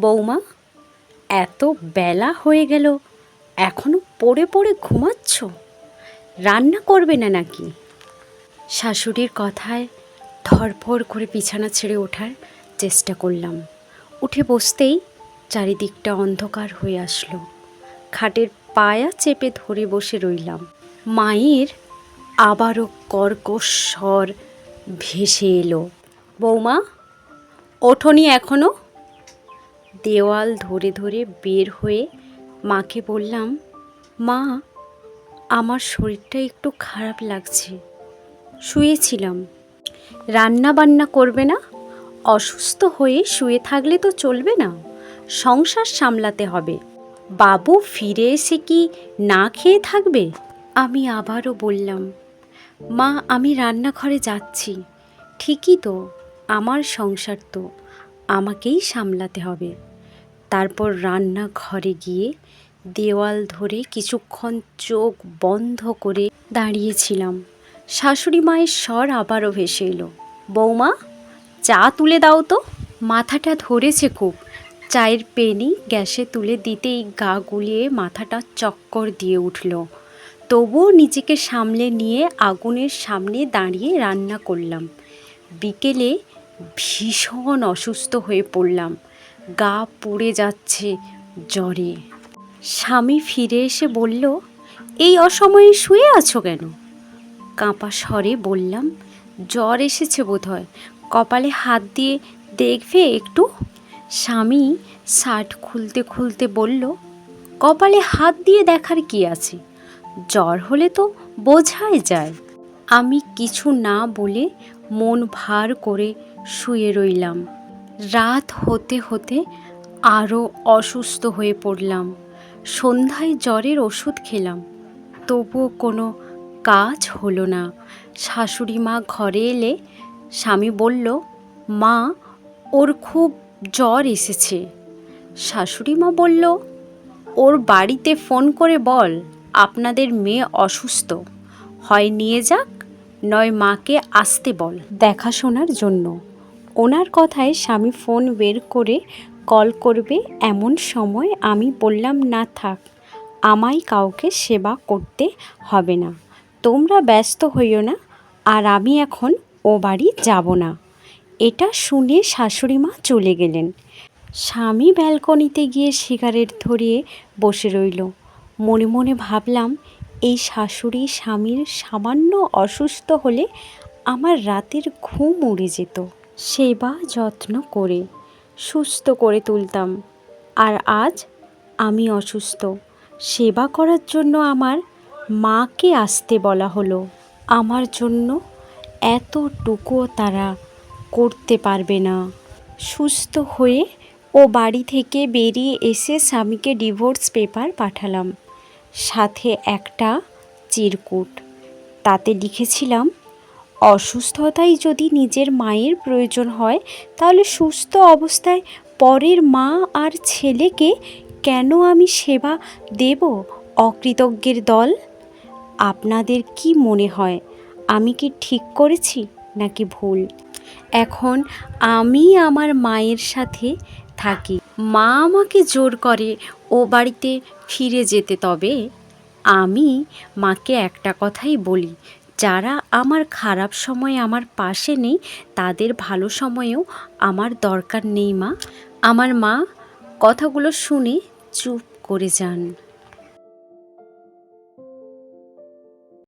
বৌমা, এত বেলা হয়ে গেল, এখনও পড়ে পড়ে ঘুমাচ্ছ? রান্না করবে না নাকি? শাশুড়ির কথায় ধরফর করে বিছানা ছেড়ে ওঠার চেষ্টা করলাম। উঠে বসতেই চারিদিকটা অন্ধকার হয়ে আসলো। খাটের পায়া চেপে ধরে বসে রইলাম। মায়ের আবারও কর্কশ স্বর ভেসে এলো। বৌমা, ওঠনি এখনও? দেওয়াল ধরে ধরে বের হয়ে মাকে বললাম, মা, আমার শরীরটা একটু খারাপ লাগছে। শুয়েছিলাম। রান্না বান্না করবে না? অসুস্থ হয়ে শুয়ে থাকলে তো চলবে না। সংসার সামলাতে হবে। বাবু ফিরে এসে কি না খেয়ে থাকবে? আমি আবারও বললাম, মা, আমি রান্নাঘরে যাচ্ছি। ঠিকই তো, আমার সংসার তো। আমাকেই সামলাতে হবে। তারপর রান্নাঘরে গিয়ে দেওয়াল ধরে কিছুক্ষণ চোখ বন্ধ করে দাঁড়িয়েছিলাম। শাশুড়ি মায়ের স্বর আবারও ভেসে এলো। বৌমা, চা তুলে দাও তো। মাথাটা ধরেছে খুব। চায়ের পেনি গ্যাসে তুলে দিতেই গা গুলিয়ে মাথাটা চক্কর দিয়ে উঠল। তবুও নিজেকে সামলে নিয়ে আগুনের সামনে দাঁড়িয়ে রান্না করলাম। বিকেলে ভীষণ অসুস্থ হয়ে পড়লাম। গা পুড়ে যাচ্ছে জ্বরে। স্বামী ফিরে এসে বলল, এই অসময়ে শুয়ে আছো কেন? কাঁপা স্বরে বললাম, জ্বর এসেছে বোধহয়। কপালে হাত দিয়ে দেখবে একটু? স্বামী শার্ট খুলতে খুলতে বলল, কপালে হাত দিয়ে দেখার কি আছে? জ্বর হলে তো বোঝাই যায়। আমি কিছু না বলে মন ভার করে শুয়ে রইলাম। রাত হতে হতে আরও অসুস্থ হয়ে পড়লাম। সন্ধ্যায় জ্বরের ওষুধ খেলাম। তবুও কোনো কাজ হলো না। শাশুড়ি মা ঘরে এলে স্বামী বলল, মা, ওর খুব জ্বর এসেছে। শাশুড়ি মা বলল, ওর বাড়িতে ফোন করে বল, আপনাদের মেয়ে অসুস্থ। হয় নিয়ে যাক, নয় মাকে আসতে বল দেখাশোনার জন্য। ওনার কথায় স্বামী ফোন বের করে কল করবে, এমন সময় আমি বললাম, না থাক, আমায় কাউকে সেবা করতে হবে না, তোমরা ব্যস্ত হইও না, আর আমি এখন ও বাড়ি যাব না এটা শুনে শাশুড়ি মা চলে গেলেন। স্বামী ব্যালকনিতে গিয়ে সিগারেট ধরিয়ে বসে রইল। মনে মনে ভাবলাম, এই শাশুড়ি স্বামীর সামান্য অসুস্থ হলে আমার রাতের ঘুম উড়ে যেত। সেবা যত্ন করে, সুস্থ করে তুলতাম। আর আজ আমি অসুস্থ। সেবা করার জন্য আমার মাকে আসতে বলা হলো। আমার জন্য এতটুকুও তারা করতে পারবে না। সুস্থ হয়ে ও বাড়ি থেকে বেরিয়ে এসে স্বামীকে ডিভোর্স পেপার পাঠালাম। সাথে একটা চিরকুট। তাতে লিখেছিলাম অসুস্থতায় যদি নিজের মায়ের প্রয়োজন হয়, তাহলে সুস্থ অবস্থায় পরের মা আর ছেলেকে কেন আমি সেবা দেব, অকৃতজ্ঞের দল? আপনাদের কি মনে হয়? আমি কি ঠিক করেছি নাকি ভুল? এখন আমি আমার মায়ের সাথে থাকি। মা আমাকে জোর করে, ও বাড়িতে ফিরে যেতে তবে? আমি মাকে একটা কথাই বলি যারা আমার খারাপ সময়ে আমার পাশে নেই, তাদের ভালো সময়েও আমার দরকার নেই মা। আমার মা, কথাগুলো শুনে চুপ করে যান।